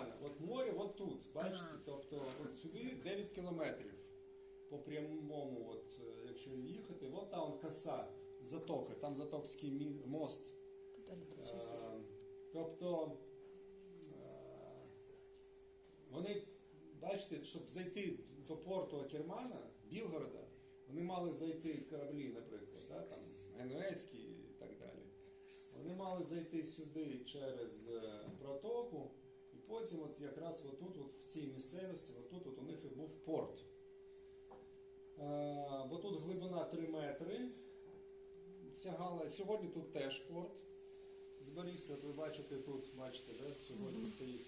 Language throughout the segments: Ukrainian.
Кермана. От море, от тут, бачите, тобто от сюди 9 кілометрів по прямому, от, е, якщо їхати, от там коса, затока, там затокський мост. Е. Тобто е, вони, бачите, щоб зайти до порту Акермана, Білгорода, вони мали зайти кораблі, наприклад, да, там, ГНС і так далі. Вони мали зайти сюди через протоку, потім от якраз отут, от в цій місцевості, отут от у них і був порт. Е, бо тут глибина 3 метри. Сягала. Сьогодні тут теж порт зберігся. От Ви бачите тут, бачите, да, сьогодні стоїть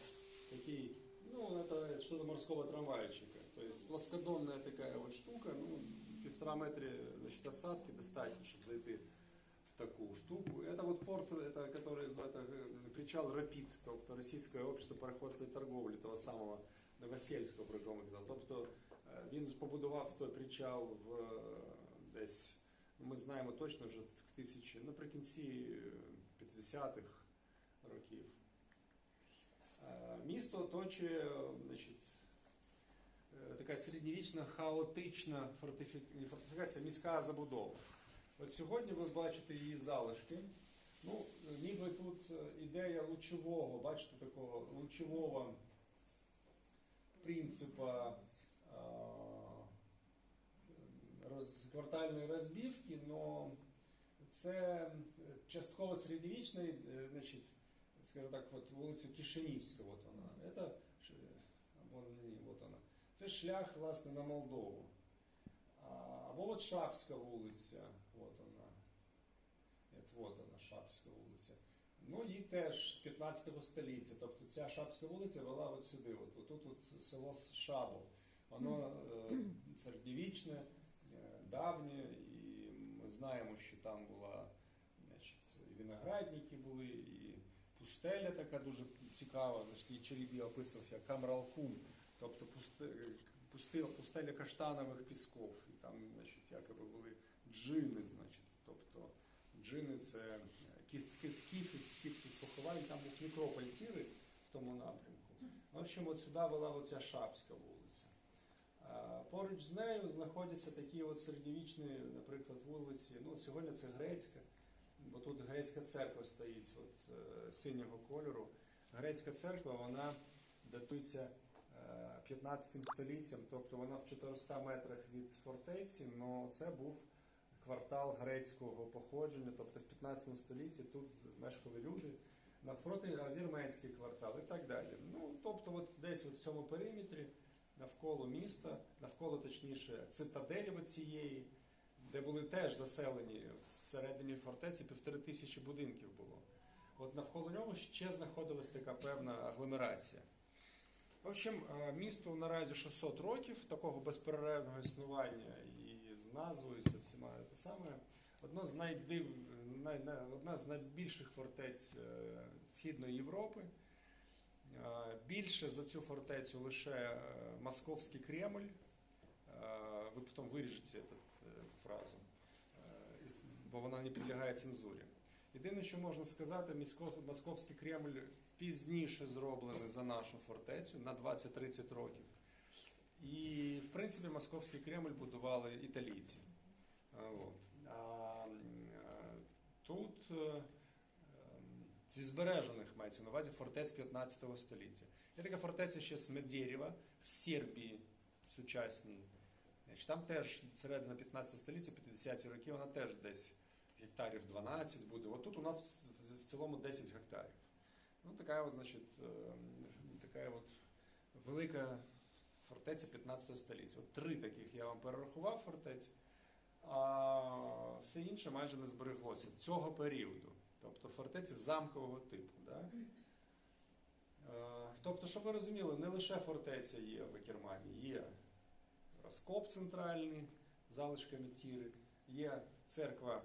такий, ну, это что-то морского трамвайчика. То есть плоскодонная такая вот штука, ну, півтора метри значит, осадки достатньо, чтобы зайти в таку штуку. Это вот порт, это, который это, э, причал Рапид, тобто Російське общество пароходства і торговлі, того самого Новосельського, про якого ми казали. Тобто е, він побудував той причал в е, десь, ну, ми знаємо точно вже в тисячі, наприкінці е, 50-х років. Е, Місто оточує е, значить, е, така середньовічна хаотична фортифі- не фортифікація, міська забудова. От сьогодні ви бачите її залишки. Ну, ніби тут е, ідея лучового, бачите, такого лучового принципа е, квартальної розбивки, але це частково середньовічний, е, значить, скажімо так, от вулиця Кишинівська, от вона. Это, або ні, от вона. Це шлях, власне, на Молдову. От Шапська вулиця, от вона. От, от вона, Шапська вулиця. Ну і теж з 15 століття. Тобто ця Шапська вулиця вела от сюди. От, тут село Шабов. Воно е, середньовічне, е, давнє, і ми знаємо, що там була значить, і виноградники були, і пустеля така дуже цікава. Значить, і описував як Камралкум, тобто пусте, пустила, пустеля каштанових пісков. І там, значить, якоби були джини, значить, тобто джини це кістки скіфів, скіфських поховань, там був некрополь Тіри в тому напрямку. В общем, от сюди вела оця Шапська вулиця. Поруч з нею знаходяться такі от середньовічні, наприклад, вулиці. Ну, сьогодні це грецька, бо тут грецька церква стоїть от, е, синього кольору. Грецька церква, вона датується е, 15 століттям, тобто вона в 400 метрах від фортеці, але це був квартал грецького походження, тобто в 15 столітті тут мешкали люди. Навпроти вірменський квартал і так далі. Ну, тобто, от десь от в цьому периметрі, навколо міста, навколо точніше цитаделі цієї, де були теж заселені всередині фортеці півтори тисячі будинків було. От навколо нього ще знаходилась така певна агломерація. В общем, е, місту наразі 600 років такого безперервного існування і з назвою, і з всіма те саме. Одно з найдив, най, одна з найбільших фортець е, Східної Європи. Е, Більше за цю фортецю лише Московський Кремль. Ви потім виріжете цю фразу, бо вона не підлягає цензурі. Єдине, що можна сказати, Московський Кремль пізніше зроблений за нашу фортецю на 20-30 років. І, в принципі, Московський Кремль будували італійці. От. А тут е, ем, зі збережених мається на увазі фортець 15 століття. Є така фортеця ще Смедєрєва в Сербії сучасній. Там теж середина 15 століття, 50-ті роки, вона теж десь гектарів 12 буде. От тут у нас в цілому 10 гектарів. Ну, така от, значить, ем, така от велика фортеця 15 століття. От три таких я вам перерахував фортець, а все інше майже не збереглося цього періоду. Тобто фортеці замкового типу. Да? Е, Тобто, щоб ви розуміли, не лише фортеця є в Германії, є розкоп центральний залишками тіри, є церква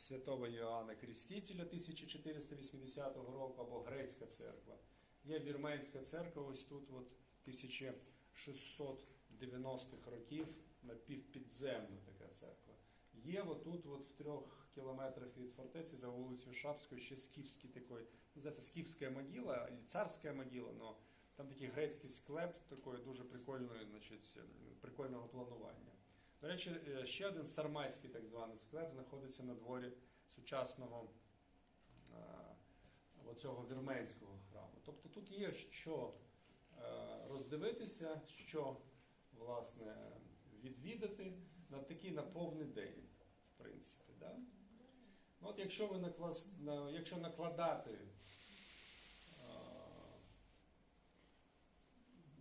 святого Йоанна Крестителя 1480 року або грецька церква. Є вірменська церква, ось тут от 1690-х років напівпідземна така церква. Є отут, от в трьох кілометрах від фортеці за вулицею Шапською ще скіфський такий, називається скіфська могила, царська могила, але Там такий грецький склеп такої дуже прикольної, значить, прикольного планування. До речі, е, ще один сарматський так званий склеп знаходиться на дворі сучасного е, оцього вірменського храму. Тобто тут є що е, роздивитися, що власне відвідати на такий на повний день, в принципі. Да? Ну, от якщо ви наклас, якщо накладати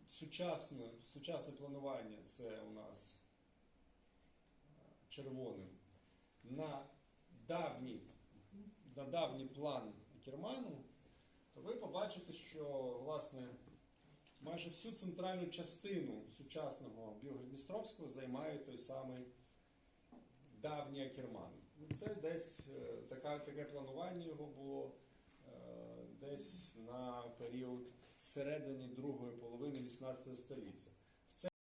сучасне, сучасне планування, це у нас червоним, на давній, на давній план Керману, то ви побачите, що власне майже всю центральну частину сучасного Білгород-Дністровського займає той самий давній Акерман. Це десь е, така, таке планування його було е, десь на період середини другої половини 18 століття.